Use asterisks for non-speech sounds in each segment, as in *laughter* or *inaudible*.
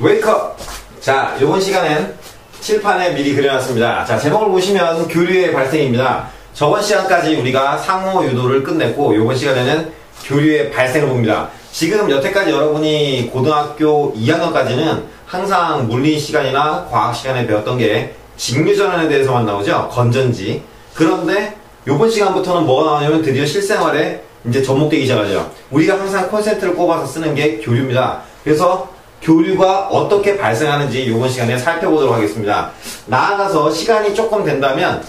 웨이크업! 자, 이번 시간엔 칠판에 미리 그려놨습니다. 자, 제목을 보시면 교류의 발생입니다. 저번 시간까지 우리가 상호 유도를 끝냈고, 이번 시간에는 교류의 발생을 봅니다. 지금 여태까지 여러분이 고등학교 2학년까지는 항상 물리 시간이나 과학 시간에 배웠던 게 직류전환에 대해서만 나오죠. 건전지. 그런데 이번 시간부터는 뭐가 나오냐면 드디어 실생활에 이제 접목되기 시작하죠. 우리가 항상 콘센트를 꼽아서 쓰는 게 교류입니다. 그래서 교류가 어떻게 발생하는지 이번 시간에 살펴보도록 하겠습니다. 나아가서 시간이 조금 된다면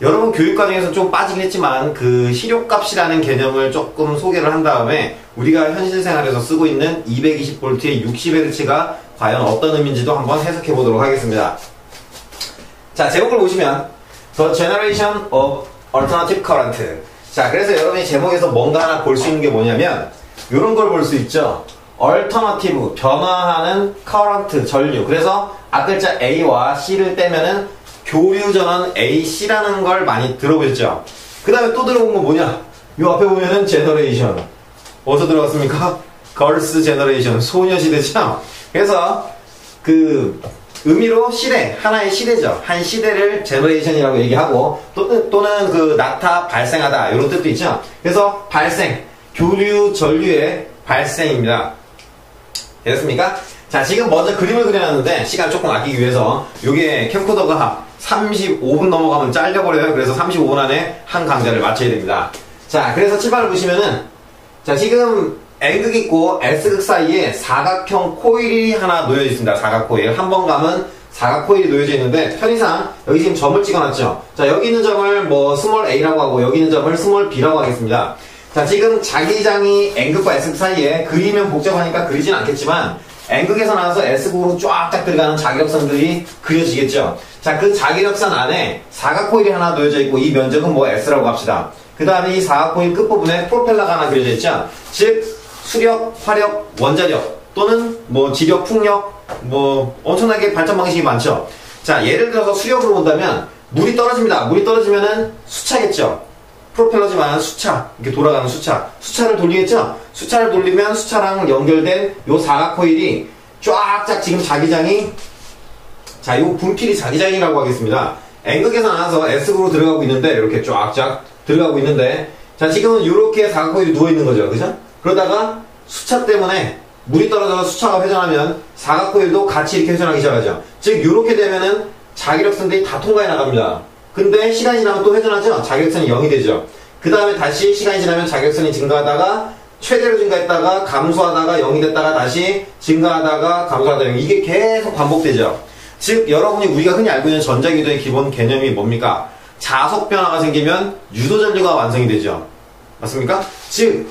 여러분 교육 과정에서 좀 빠지긴 했지만 그 실효값이라는 개념을 조금 소개를 한 다음에 우리가 현실 생활에서 쓰고 있는 220V의 60Hz가 과연 어떤 의미인지도 한번 해석해 보도록 하겠습니다. 자, 제목을 보시면 The Generation of Alternative Current. 자, 그래서 여러분이 제목에서 뭔가 하나 볼 수 있는 게 뭐냐면 이런 걸 볼 수 있죠. Alternative, 변화하는 current, 전류. 그래서 앞글자 A와 C를 떼면은 교류 전원 AC라는 걸 많이 들어보셨죠? 그 다음에 또 들어본 건 뭐냐? 이 앞에 보면은 제너레이션. 어디서 들어갔습니까? 걸스 제너레이션. 소녀시대죠? 그래서 그 의미로 시대, 하나의 시대죠. 한 시대를 제너레이션이라고 얘기하고 또는, 또는 그 나타, 발생하다 이런 뜻도 있죠. 그래서 발생, 교류, 전류의 발생입니다. 됐습니까? 자, 지금 먼저 그림을 그려놨는데 시간 조금 아끼기 위해서 이게 캠코더가 35분 넘어가면 잘려버려요. 그래서 35분 안에 한 강좌를 마쳐야 됩니다. 자, 그래서 칠판을 보시면은 자, 지금 N극 있고 S극 사이에 사각형 코일이 하나 놓여져 있습니다. 사각 코일. 한 번 가면 사각 코일이 놓여져 있는데 편의상 여기 지금 점을 찍어놨죠. 자, 여기 있는 점을 뭐 스몰 A라고 하고 여기 있는 점을 스몰 B라고 하겠습니다. 자, 지금 자기장이 N극과 S극 사이에 그리면 복잡하니까 그리진 않겠지만 N극에서 나와서 S극으로 쫙쫙 들어가는 자기력선들이 그려지겠죠. 자, 그 자기력선 안에 사각코일이 하나 놓여져 있고 이 면적은 뭐 S라고 합시다. 그 다음에 이 사각코일 끝부분에 프로펠러가 하나 그려져 있죠. 즉, 수력, 화력, 원자력 또는 뭐 지력, 풍력 뭐 엄청나게 발전 방식이 많죠. 자, 예를 들어서 수력으로 본다면 물이 떨어집니다. 물이 떨어지면은 수차겠죠. 프로펠러지만 수차 이렇게 돌아가는 수차. 수차를 돌리겠죠? 수차를 돌리면 수차랑 연결된 요 사각 코일이 쫙쫙 지금 자기장이 자 요 분필이 자기장이라고 하겠습니다. N극에서 나와서 S극으로 들어가고 있는데 이렇게 쫙쫙 들어가고 있는데 자 지금은 이렇게 사각 코일이 누워 있는 거죠. 그죠? 그러다가 수차 때문에 물이 떨어져서 수차가 회전하면 사각 코일도 같이 이렇게 회전하기 시작하죠. 즉 이렇게 되면은 자기력 선들이 다 통과해 나갑니다 근데 시간이 지나면 또 회전하죠? 자격선이 0이 되죠. 그 다음에 다시 시간이 지나면 자격선이 증가하다가 최대로 증가했다가 감소하다가 0이 됐다가 다시 증가하다가 감소하다가 0. 이게 계속 반복되죠. 즉 여러분이 우리가 흔히 알고 있는 전자기도의 기본 개념이 뭡니까? 자속 변화가 생기면 유도 전류가 완성이 되죠. 맞습니까? 즉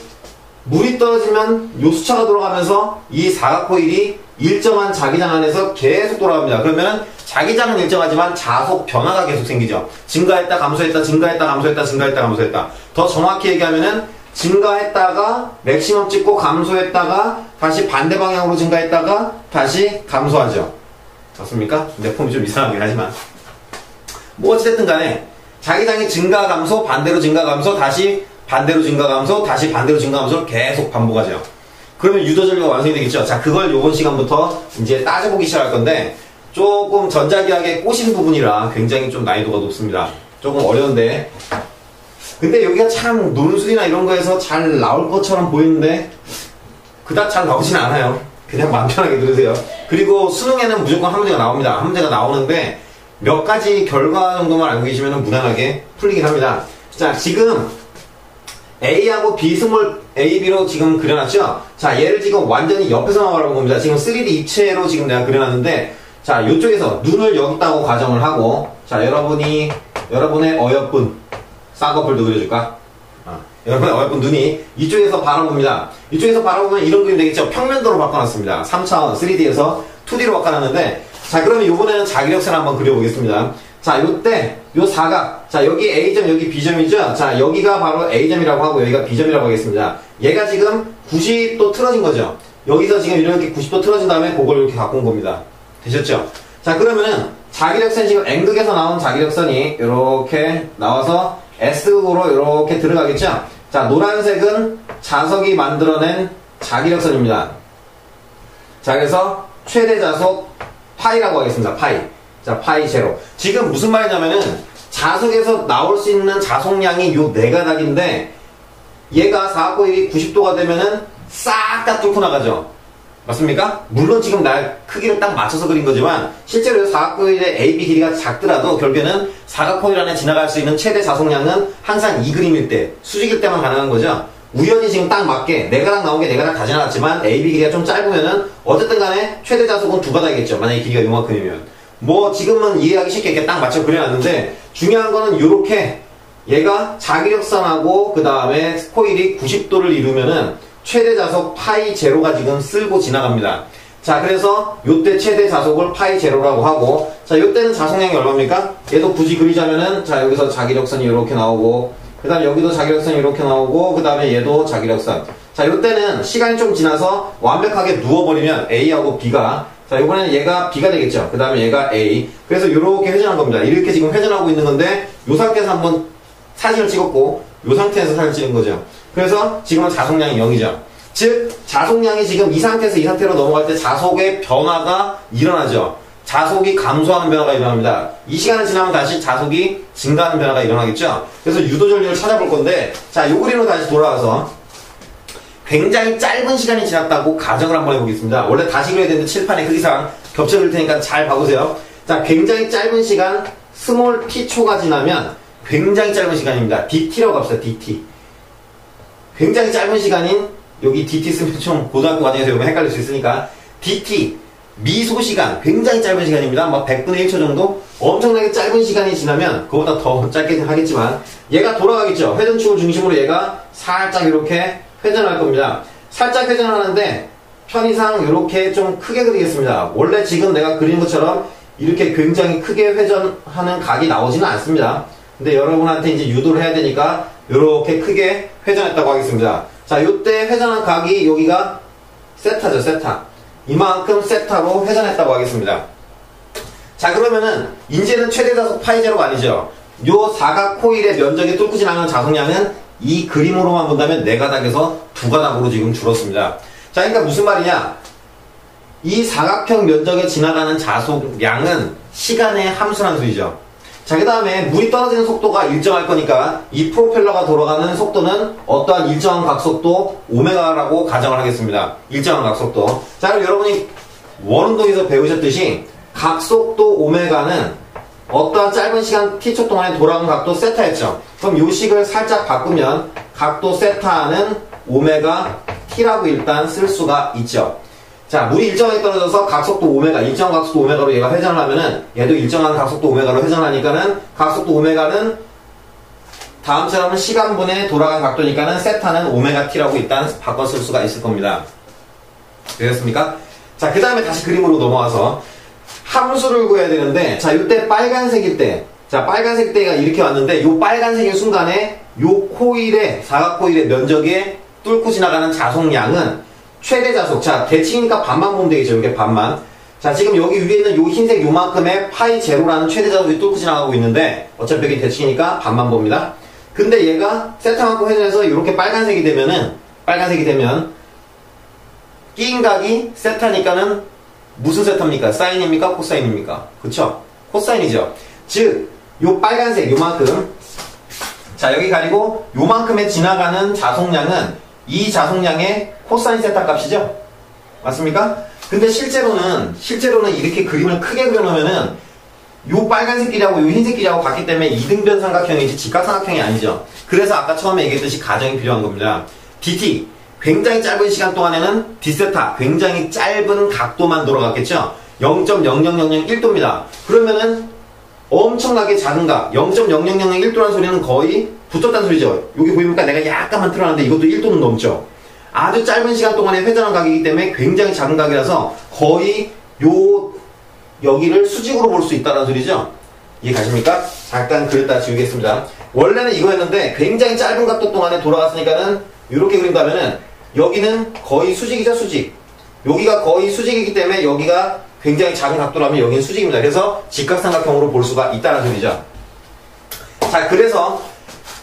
물이 떨어지면 요 수차가 돌아가면서 이 사각코일이 일정한 자기장 안에서 계속 돌아갑니다. 그러면 자기장은 일정하지만 자속 변화가 계속 생기죠. 증가했다, 감소했다, 증가했다, 감소했다, 증가했다, 감소했다. 더 정확히 얘기하면은 증가했다가 맥시멈 찍고 감소했다가 다시 반대 방향으로 증가했다가 다시 감소하죠. 맞습니까? 내 폼이 좀 이상하긴 하지만. 뭐 어찌됐든 간에 자기장이 증가, 감소, 반대로 증가, 감소, 다시 반대로 증가, 감소, 다시 반대로 증가, 감소를 계속 반복하죠. 그러면 유도전류가 완성이 되겠죠. 자, 그걸 요번 시간부터 이제 따져보기 시작할 건데 조금 전자기학의 꼬신 부분이라 굉장히 좀 난이도가 높습니다. 조금 어려운데 근데 여기가 참 논술이나 이런 거에서 잘 나올 것처럼 보이는데 그닥 잘 나오진 않아요. 그냥 *laughs* 마음 편하게 들으세요. 그리고 수능에는 무조건 한 문제가 나옵니다. 한 문제가 나오는데 몇 가지 결과 정도만 알고 계시면 무난하게 풀리긴 합니다. 자, 지금 A하고 B 스몰 A, B로 지금 그려놨죠? 자, 얘를 지금 완전히 옆에서 나오라고 봅니다. 지금 3D 입체로 지금 내가 그려놨는데 자, 이쪽에서 눈을 여기다고 가정을 하고 자, 여러분이 여러분의 어여쁜 쌍꺼풀도 그려줄까? 아, 여러분의 어여쁜 눈이 이쪽에서 바라봅니다. 이쪽에서 바라보면 이런 그림 되겠죠? 평면도로 바꿔놨습니다. 3차원 3D에서 2D로 바꿔놨는데 자, 그러면 이번에는 자기력선 한번 그려보겠습니다. 자, 요때 요 사각. 자 여기 A점 여기 B점이죠? 자 여기가 바로 A점이라고 하고 여기가 B점이라고 하겠습니다. 얘가 지금 90도 틀어진 거죠? 여기서 지금 이렇게 90도 틀어진 다음에 그걸 이렇게 갖고 온 겁니다. 되셨죠? 자 그러면은 자기력선 지금 N극에서 나온 자기력선이 이렇게 나와서 S극으로 이렇게 들어가겠죠? 자 노란색은 자석이 만들어낸 자기력선입니다. 자 그래서 최대 자속 파이라고 하겠습니다. 파이. 자, 파이 제로. 지금 무슨 말이냐면은 자석에서 나올 수 있는 자속량이 요 네 가닥인데 얘가 4고1이 90도가 되면은 싹 다 뚫고 나가죠. 맞습니까? 물론 지금 날 크기를 딱 맞춰서 그린 거지만 실제로 사각코일의 AB 길이가 작더라도 결국에는 사각코일 안에 지나갈 수 있는 최대 자속량은 항상 이 그림일 때 수직일 때만 가능한 거죠. 우연히 지금 딱 맞게 네 가닥 나온 게네 가닥 다 지나갔지만 AB 길이가 좀 짧으면은 어쨌든 간에 최대 자속은 두 가닥이겠죠. 만약에 길이가 요만큼이면 뭐 지금은 이해하기 쉽게 이렇게 딱 맞춰 그려놨는데 중요한 거는 이렇게 얘가 자기력선하고 그 다음에 코일이 90도를 이루면은 최대 자속 파이 제로가 지금 쓸고 지나갑니다. 자, 그래서 요때 최대 자속을 파이 제로라고 하고, 자, 요때는 자속량이 얼마입니까? 얘도 굳이 그리자면은, 자, 여기서 자기력선이 이렇게 나오고, 그 다음에 여기도 자기력선이 이렇게 나오고, 그 다음에 얘도 자기력선. 자, 요때는 시간이 좀 지나서 완벽하게 누워버리면 A하고 B가, 자, 이번에는 얘가 B가 되겠죠. 그 다음에 얘가 A. 그래서 이렇게 회전한 겁니다. 이렇게 지금 회전하고 있는 건데, 요 상태에서 한번 사진을 찍었고, 요 상태에서 사진을 찍은 거죠. 그래서 지금은 자속량이 0이죠. 즉 자속량이 지금 이 상태에서 이 상태로 넘어갈 때 자속의 변화가 일어나죠. 자속이 감소하는 변화가 일어납니다. 이 시간을 지나면 다시 자속이 증가하는 변화가 일어나겠죠. 그래서 유도 전류를 찾아볼 건데 자 요 그림으로 다시 돌아와서 굉장히 짧은 시간이 지났다고 가정을 한번 해보겠습니다. 원래 다시 그려야 되는데 칠판의 크기상 겹쳐질 테니까 잘 봐보세요. 자 굉장히 짧은 시간 스몰 t초가 지나면 굉장히 짧은 시간입니다. dt라고 합시다. dt 굉장히 짧은 시간인 여기 DT 쓰면 좀 고등학교 과정에서 여러분 헷갈릴 수 있으니까 DT 미소 시간 굉장히 짧은 시간입니다. 막 100분의 1초 정도 엄청나게 짧은 시간이 지나면 그보다 더 짧게 하겠지만 얘가 돌아가겠죠. 회전축을 중심으로 얘가 살짝 이렇게 회전할 겁니다. 살짝 회전하는데 편의상 이렇게 좀 크게 그리겠습니다. 원래 지금 내가 그린 것처럼 이렇게 굉장히 크게 회전하는 각이 나오지는 않습니다. 근데 여러분한테 이제 유도를 해야 되니까 이렇게 크게 회전했다고 하겠습니다. 자, 요때 회전한 각이 여기가 세타죠, 세타. 이만큼 세타로 회전했다고 하겠습니다. 자, 그러면은 이제는 최대 자속 파이 제로가 아니죠. 요 사각 코일의 면적이 뚫고 지나가는 자속량은 이 그림으로만 본다면 네 가닥에서 두 가닥으로 지금 줄었습니다. 자, 그러니까 무슨 말이냐? 이 사각형 면적에 지나가는 자속량은 시간의 함수란 소리죠. 자, 그 다음에 물이 떨어지는 속도가 일정할 거니까 이 프로펠러가 돌아가는 속도는 어떠한 일정한 각속도 오메가라고 가정을 하겠습니다. 일정한 각속도. 자, 그럼 여러분이 원운동에서 배우셨듯이 각속도 오메가는 어떠한 짧은 시간 t초 동안에 돌아오는 각도 세타였죠. 그럼 요 식을 살짝 바꾸면 각도 세타는 오메가 t라고 일단 쓸 수가 있죠. 자, 물이 일정하게 떨어져서 각속도 오메가, 일정한 각속도 오메가로 얘가 회전을 하면은 얘도 일정한 각속도 오메가로 회전하니까는 각속도 오메가는 다음처럼 시간분에 돌아간 각도니까는 세타는 오메가 t라고 일단 바꿔 쓸 수가 있을 겁니다. 되셨습니까? 자, 그 다음에 다시 그림으로 넘어와서 함수를 구해야 되는데 자, 이때 빨간색일 때 자, 빨간색 때가 이렇게 왔는데 요 빨간색의 순간에 요 코일의 사각 코일의 면적에 뚫고 지나가는 자속량은 최대 자속. 자, 대칭이니까 반만 보면 되겠죠. 이게 반만. 자, 지금 여기 위에 있는 요 흰색 요만큼의 파이 제로라는 최대 자속이 뚫고 지나가고 있는데 어차피 여기 대칭이니까 반만 봅니다. 근데 얘가 세타만큼 회전해서 이렇게 빨간색이 되면은 빨간색이 되면 끼인 각이 세타니까는 무슨 세타입니까? 사인입니까? 코사인입니까? 그쵸? 코사인이죠. 즉, 요 빨간색 요만큼 자 여기 가리고 요만큼에 지나가는 자속량은 이 자속량의 코사인 세타 값이죠? 맞습니까? 근데 실제로는 실제로는 이렇게 그림을 크게 그려놓으면은 요 빨간색 길이하고 요 흰색 길이하고 같기 때문에 이등변 삼각형이지 직각삼각형이 아니죠. 그래서 아까 처음에 얘기했듯이 가정이 필요한 겁니다. DT 굉장히 짧은 시간 동안에는 D세타 굉장히 짧은 각도만 돌아갔겠죠. 0.00001도입니다. 그러면은 엄청나게 작은 각 0.00001도라는 소리는 거의 붙었다는 소리죠. 여기 보입니까? 내가 약간만 틀어놨는데 이것도 1도는 넘죠. 아주 짧은 시간 동안에 회전한 각이기 때문에 굉장히 작은 각이라서 거의 요 여기를 수직으로 볼 수 있다는 소리죠. 이해 가십니까? 잠깐 그렸다 지우겠습니다. 원래는 이거였는데 굉장히 짧은 각도 동안에 돌아갔으니까는 이렇게 그린다면은 여기는 거의 수직이죠 수직. 여기가 거의 수직이기 때문에 여기가 굉장히 작은 각도라면 여기는 수직입니다. 그래서 직각삼각형으로 볼 수가 있다는 소리죠. 자, 그래서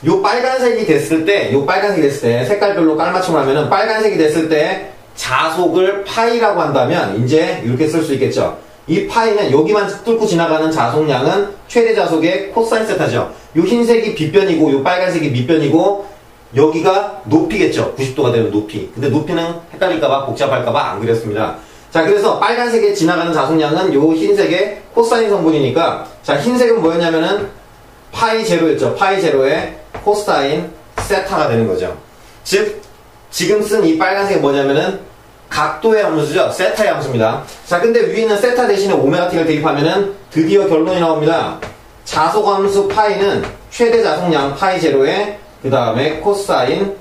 요 빨간색이 됐을 때, 요 빨간색이 됐을 때, 색깔별로 깔맞춤을 하면은 빨간색이 됐을 때, 자속을 파이라고 한다면 이제 이렇게 쓸 수 있겠죠. 이 파이는 여기만 뚫고 지나가는 자속량은 최대 자속의 코사인 세타죠. 이 흰색이 빗변이고 이 빨간색이 밑변이고 여기가 높이겠죠. 90도가 되는 높이. 근데 높이는 헷갈릴까봐 복잡할까봐 안 그렸습니다. 자 그래서 빨간색에 지나가는 자속량은 이 흰색의 코사인 성분이니까 자 흰색은 뭐였냐면은 파이 제로였죠. 파이 제로의 코사인 세타가 되는 거죠. 즉 지금 쓴 이 빨간색이 뭐냐면은 각도의 함수죠. 세타의 함수입니다. 자, 근데 위에 있는 세타 대신에 오메가 t를 대입하면은 드디어 결론이 나옵니다. 자속함수 파이는 최대 자속량 파이 제로에 그 다음에 코사인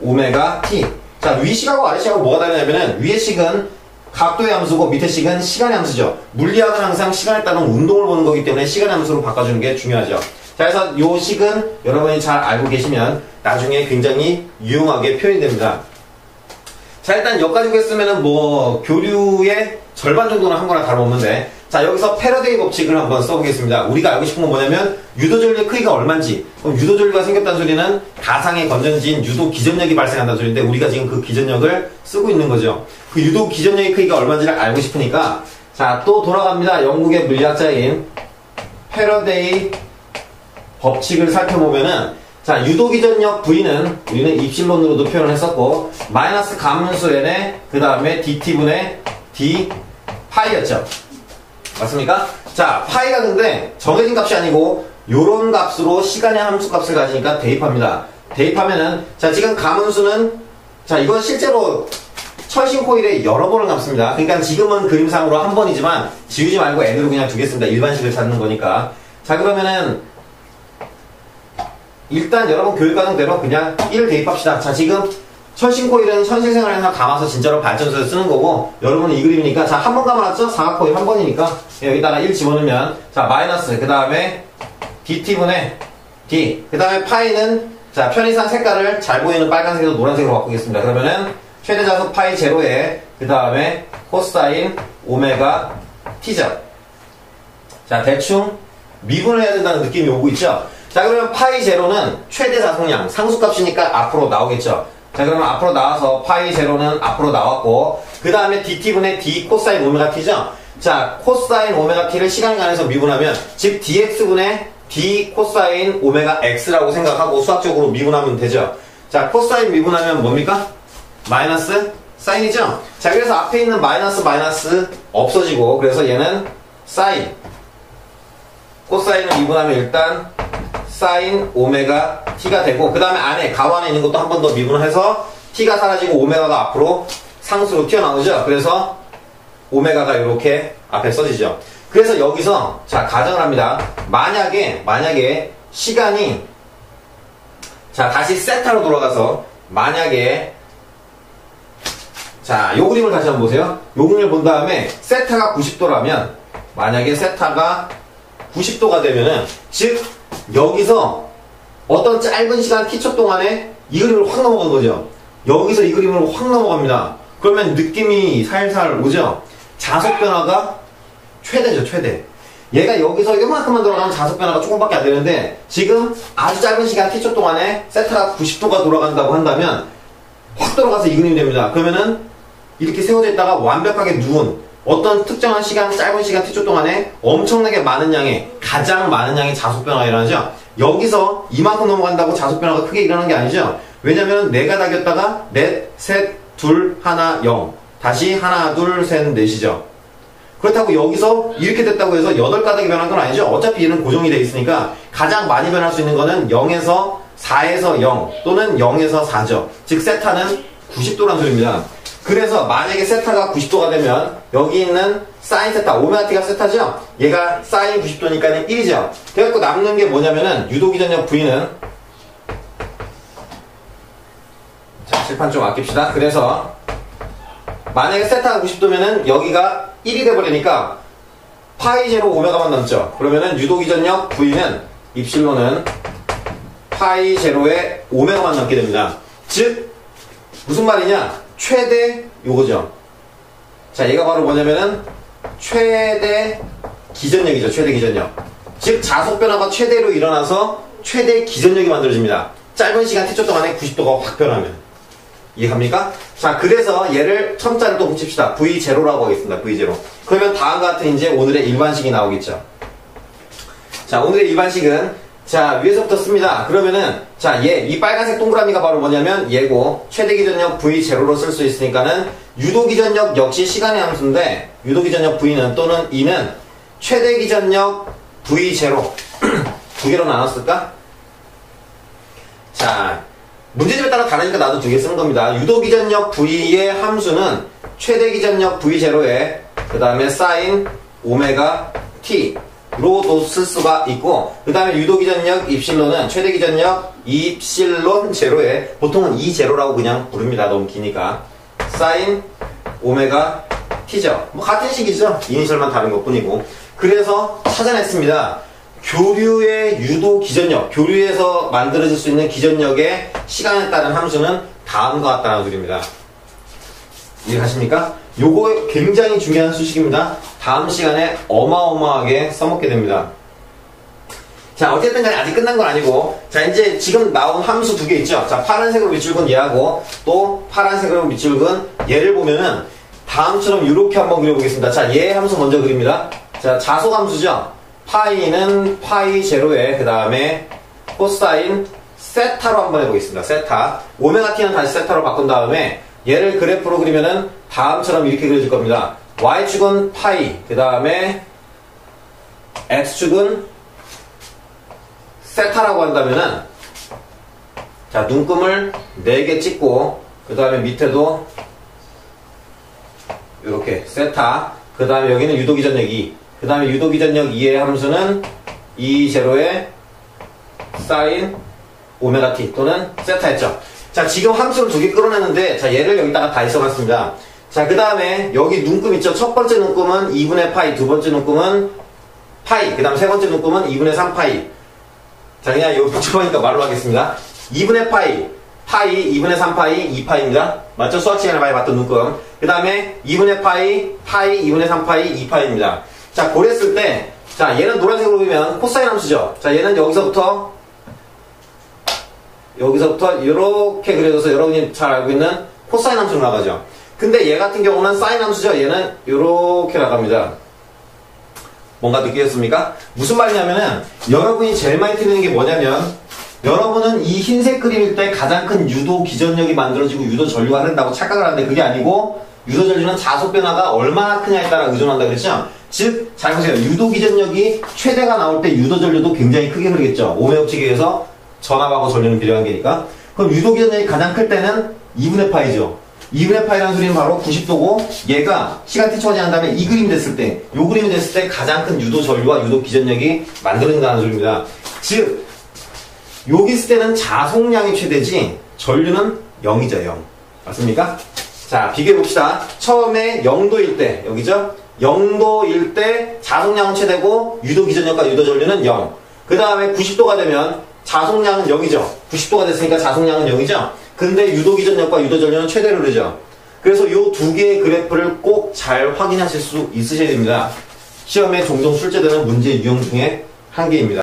오메가 t. 자, 위 식하고 아래 식하고 뭐가 다르냐면은 위의 식은 각도의 함수고 밑에 식은 시간의 함수죠. 물리학은 항상 시간에 따른 운동을 보는 거기 때문에 시간의 함수로 바꿔주는 게 중요하죠. 자, 그래서 이 식은 여러분이 잘 알고 계시면 나중에 굉장히 유용하게 표현이 됩니다. 자, 일단 여기까지 했으면은 뭐 교류의 절반 정도는 한 거나 다름없는데 자, 여기서 패러데이 법칙을 한번 써보겠습니다. 우리가 알고 싶은 건 뭐냐면 유도전류의 크기가 얼마인지 그럼 유도전류가 생겼다는 소리는 가상의 건전지인 유도 기전력이 발생한다는 소리인데 우리가 지금 그 기전력을 쓰고 있는 거죠. 그 유도 기전력의 크기가 얼마인지를 알고 싶으니까 자, 또 돌아갑니다. 영국의 물리학자인 패러데이 법칙을 살펴보면은 자 유도 기전력 V는 우리는 입실론으로도 표현을 했었고 마이너스 감문수 n에 그 다음에 dt분의 d 파이였죠 맞습니까? 자 파이가 근데 정해진 값이 아니고 요런 값으로 시간의 함수 값을 가지니까 대입합니다 대입하면은 자 지금 감문수는 자 이건 실제로 철신 코일에 여러 번을 감습니다 그러니까 지금은 그림상으로 한 번이지만 지우지 말고 n으로 그냥 두겠습니다 일반식을 찾는 거니까 자 그러면은 일단 여러분 교육 과정대로 그냥 1을 대입합시다. 자, 지금 철신코일은 현실생활에서 감아서 진짜로 발전소에 쓰는 거고 여러분은 이 그림이니까 자, 한 번 감아놨죠? 사각코일 한 번이니까 여기다가 1 집어넣으면 자, 마이너스 그 다음에 dt분의 d 그 다음에 파이는 자, 편의상 색깔을 잘 보이는 빨간색에서 노란색으로 바꾸겠습니다. 그러면은 최대 자속 파이 제로에 그 다음에 코사인 오메가 t죠. 자, 대충 미분을 해야 된다는 느낌이 오고 있죠? 자 그러면 파이 제로는 최대 자속량 상수값이니까 앞으로 나오겠죠. 자 그러면 앞으로 나와서 파이 제로는 앞으로 나왔고 그 다음에 dt분의 d 코사인 오메가 t죠. 자 코사인 오메가 t를 시간 관해서 미분하면 즉 dx분의 d 코사인 오메가 x라고 생각하고 수학적으로 미분하면 되죠. 자 코사인 미분하면 뭡니까? 마이너스 사인이죠. 자 그래서 앞에 있는 마이너스 마이너스 없어지고 그래서 얘는 사인 코사인을 미분하면 일단 사인 오메가 t가 되고 그 다음에 안에 가완에 있는 것도 한 번 더 미분해서 t가 사라지고 오메가가 앞으로 상수로 튀어나오죠. 그래서 오메가가 이렇게 앞에 써지죠. 그래서 여기서 자 가정을 합니다. 만약에 만약에 시간이 자 다시 세타로 돌아가서 만약에 자, 요 그림을 다시 한번 보세요. 요 그림을 본 다음에 세타가 90도라면 만약에 세타가 90도가 되면은 즉 여기서 어떤 짧은 시간 t초 동안에 이 그림을 확 넘어간 거죠. 여기서 이 그림을 확 넘어갑니다. 그러면 느낌이 살살 오죠. 자속 변화가 최대죠, 최대. 얘가 여기서 이만큼만 돌아가면 자속 변화가 조금밖에 안 되는데 지금 아주 짧은 시간 t초 동안에 세타가 90도가 돌아간다고 한다면 확 돌아가서 이 그림이 됩니다. 그러면은 이렇게 세워져 있다가 완벽하게 누운 어떤 특정한 시간, 짧은 시간 t초 동안에 엄청나게 많은 양의, 가장 많은 양의 자속 변화가 일어나죠. 여기서 이만큼 넘어간다고 자속 변화가 크게 일어나는 게 아니죠. 왜냐면 내가 다겼다가 넷, 셋, 둘, 하나, 영. 다시 하나, 둘, 셋, 넷이죠. 그렇다고 여기서 이렇게 됐다고 해서 여덟 가닥이 변한 건 아니죠. 어차피 얘는 고정이 돼 있으니까 가장 많이 변할 수 있는 거는 0에서 4에서 0 또는 0에서 4죠. 즉 세타는 90도란 소리입니다. 그래서 만약에 세타가 90도가 되면 여기 있는 사인 세타, 오메가 t가 세타죠? 얘가 사인 90도니까 1이죠. 그래갖고 남는 게 뭐냐면은 유도기전력 V는 자, 칠판 좀 아낍시다. 그래서 만약에 세타가 90도면은 여기가 1이 돼버리니까 파이 제로 오메가만 남죠. 그러면은 유도기전력 V는 입실로는 파이 제로에 오메가만 남게 됩니다. 즉 무슨 말이냐? 최대 요거죠. 자, 얘가 바로 뭐냐면은 최대 기전력이죠. 최대 기전력. 즉 자속 변화가 최대로 일어나서 최대 기전력이 만들어집니다. 짧은 시간 t초 동안에 90도가 확 변하면 이해갑니까? 자, 그래서 얘를 첨자를 또 붙입시다. V0라고 하겠습니다. V0. 그러면 다음과 같은 이제 오늘의 일반식이 나오겠죠. 자, 오늘의 일반식은 자, 위에서부터 씁니다. 그러면은 자, 얘, 이 빨간색 동그라미가 바로 뭐냐면 얘고 최대 기전력 V0로 쓸 수 있으니까는 유도 기전력 역시 시간의 함수인데 유도 기전력 V는 또는 E는 최대 기전력 V0 두 개로 나눴을까? 자, 문제집에 따라 다르니까 나도 두 개 쓰는 겁니다. 유도 기전력 V의 함수는 최대 기전력 V0에 그 다음에 사인 오메가 T 로도 쓸 수가 있고 그 다음에 유도 기전력 입실론은 최대 기전력 입실론 제로에 보통은 이 제로라고 그냥 부릅니다. 너무 기니까 사인 오메가 T죠. 뭐 같은 식이죠. 이니셜만 다른 것 뿐이고 그래서 찾아냈습니다. 교류의 유도 기전력, 교류에서 만들어질 수 있는 기전력의 시간에 따른 함수는 다음과 같다는 소리입니다. 이해하십니까? 요거 굉장히 중요한 수식입니다. 다음 시간에 어마어마하게 써먹게 됩니다. 자, 어쨌든 간에 아직 끝난 건 아니고, 자, 이제 지금 나온 함수 두 개 있죠? 자, 파란색으로 밑줄근 얘하고, 또 파란색으로 밑줄근 얘를 보면은, 다음처럼 이렇게 한번 그려보겠습니다. 자, 얘 함수 먼저 그립니다. 자, 자속 함수죠? 파이는 파이 제로에, 그 다음에 코사인 세타로 한번 해보겠습니다. 세타. 오메가 t는 다시 세타로 바꾼 다음에, 얘를 그래프로 그리면은 다음처럼 이렇게 그려질 겁니다. Y축은 파이, 그 다음에 x축은 세타라고 한다면은 자 눈금을 4개 찍고 그 다음에 밑에도 이렇게 세타 그 다음에 여기는 유도기전력 2. 그 다음에 유도기전력 2의 함수는 2 제로에 사인 오메가 t 또는 세타였죠. 자 지금 함수를 두 개 끌어내는데 자 얘를 여기다가 다 있어봤습니다. 자 그 다음에 여기 눈금 있죠. 첫 번째 눈금은 2분의 파이, 두 번째 눈금은 파이, 그 다음 세 번째 눈금은 2분의 3 파이. 자 그냥 이거 복잡하니까 말로 하겠습니다. 2분의 파이, 파이, 2분의 3 파이, 2파이입니다. 맞죠? 수학 시간에 많이 봤던 눈금. 그 다음에 2분의 파이, 파이, 2분의 3 파이, 2파이입니다. 자, 고랬을 때, 자, 얘는 노란색으로 보면 코사인 함수죠. 자, 얘는 여기서부터, 여기서부터 이렇게 그려져서 여러분이 잘 알고 있는 코사인 함수로 나가죠. 근데 얘 같은 경우는 사인 함수죠. 얘는 이렇게 나갑니다. 뭔가 느끼셨습니까? 무슨 말이냐면은 여러분이 제일 많이 틀리는 게 뭐냐면 여러분은 이 흰색 그림일 때 가장 큰 유도 기전력이 만들어지고 유도 전류가 흐른다고 착각을 하는데 그게 아니고 유도 전류는 자속 변화가 얼마나 크냐에 따라 의존한다 그랬죠? 즉, 잘 보세요. 유도 기전력이 최대가 나올 때 유도 전류도 굉장히 크게 흐르겠죠. 오메 법칙에 의해서 전압하고 전류는 비례한 게니까. 그럼 유도 기전력이 가장 클 때는 2분의 파이죠. 2분의 파이라는 소리는 바로 90도고 얘가 시간 t 초가 지난 다음에 이 그림이 됐을 때, 요 그림이 됐을 때 가장 큰 유도 전류와 유도 기전력이 만들어진다는 소리입니다. 즉, 여기 있을 때는 자속량이 최대지 전류는 0이죠, 0. 맞습니까? 자, 비교해 봅시다. 처음에 0도일 때, 여기죠? 0도일 때 자속량은 최대고 유도 기전력과 유도 전류는 0. 그 다음에 90도가 되면 자속량은 0이죠. 90도가 됐으니까 자속량은 0이죠. 근데 유도 기전력과 유도 전류는 최대로 그러죠. 그래서 이 두 개의 그래프를 꼭 잘 확인하실 수 있으셔야 됩니다. 시험에 종종 출제되는 문제 유형 중에 한 개입니다.